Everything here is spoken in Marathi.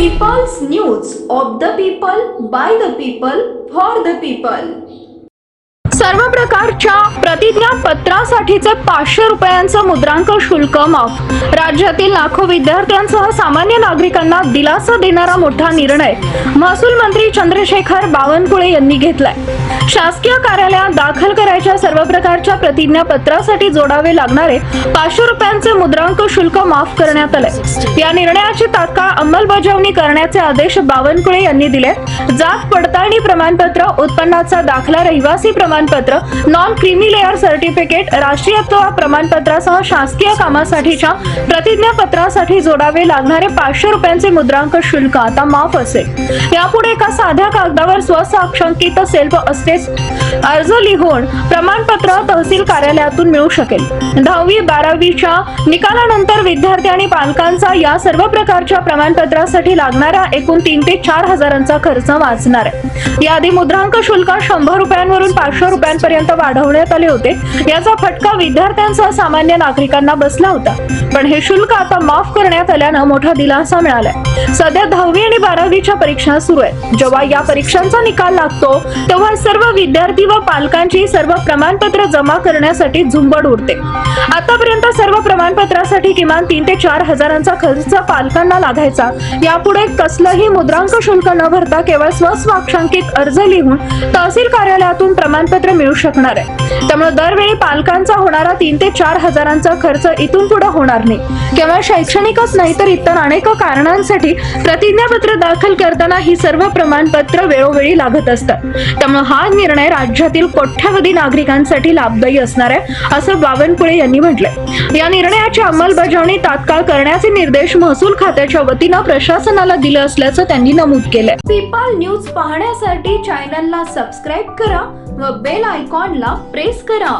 People's news, of the people, by the people, for the people. सर्व प्रकारच्या प्रतिज्ञापत्रासाठीचे पाचशे रुपयांचं मुद्रांक शुल्क माफ राज्यातील लाखो विद्यार्थ्यांसह सामान्य नागरिकांना दिलासा देणारा मोठा निर्णय महसूल मंत्री चंद्रशेखर बावनकुळे यांनी घेतलाय शासकीय कार्यालयात दाखल करायच्या सर्व प्रकारच्या प्रतिज्ञापत्रासाठी जोडावे लागणारे पाचशे रुपयांचे मुद्रांक शुल्क माफ करण्यात आले या निर्णयाची तात्काळ अंमलबजावणी करण्याचे आदेश बावनकुळे यांनी दिले जात पडताळणी प्रमाणपत्र उत्पन्नाचा दाखला रहिवासी प्रमाण प्रमाणपत्र नॉन क्रिमी लेअर सर्टिफिकेट राष्ट्रीयत्व प्रमाणपत्रासह शासकीय कामासाठीच्या प्रतिज्ञापत्रासाठी जोडावे लागणारे पाचशे रुपयांचे मुद्रांक शुल्क आता माफ असेल यापुढे एका साध्या कागदावर स्वसाक्षांकित सेल्फ असतेच अर्ज लिहून प्रमाणपत्र तहसील कार्यालयातून मिळू शकेल दहावी बारावीच्या निकालानंतर विद्यार्थी आणि पालकांचा या सर्व प्रकारच्या प्रमाणपत्रासाठी लागणारा एकूण तीन ते चार हजारांचा खर्च वाचणार आहे याआधी मुद्रांक शुल्क शंभर रुपयांवरून पाचशे रुपयांपर्यंत वाढवण्यात आले होते याचा फटका विद्यार्थ्यांसह सामान्य नागरिकांना बसला होता पण हे शुल्क आता माफ करण्यात आल्यानं मोठा दिलासा मिळालाय सध्या दहावी आणि बारावीच्या परीक्षा सुरू आहेत जेव्हा या परीक्षांचा निकाल लागतो तेव्हा सर्व विद्यार्थी विद्यार्थी व पालकांची सर्व प्रमाणपत्र जमा करण्यासाठी झुंबड उरते आतापर्यंत सर्व प्रमाणपत्रासाठी किमान तीन ते चार हजारांचा खर्च पालकांना लागायचा यापुढे कसलंही मुद्रांक शुल्क न भरता केवळ स्वस्वाक्षांकित अर्ज लिहून तहसील कार्यालयातून प्रमाणपत्र मिळू शकणार आहे त्यामुळे दरवेळी पालकांचा होणारा तीन ते चार हजारांचा खर्च इथून पुढे होणार नाही केवळ शैक्षणिकच नाही तर इतर अनेक कारणांसाठी प्रतिज्ञापत्र दाखल करताना ही सर्व प्रमाणपत्र वेळोवेळी लागत असतात त्यामुळे हा निर्णय राज्यातील कोट्यावधी नागरिकांसाठी लाभदायी असणार आहे असं बावनकुळे यांनी म्हटलंय या निर्णयाची अंमलबजावणी तात्काळ करण्याचे निर्देश महसूल खात्याच्या वतीनं प्रशासनाला दिले असल्याचं त्यांनी नमूद केलंय पीपाल न्यूज पाहण्यासाठी चॅनलला सबस्क्राईब करा व बेल आयकॉनला प्रेस करा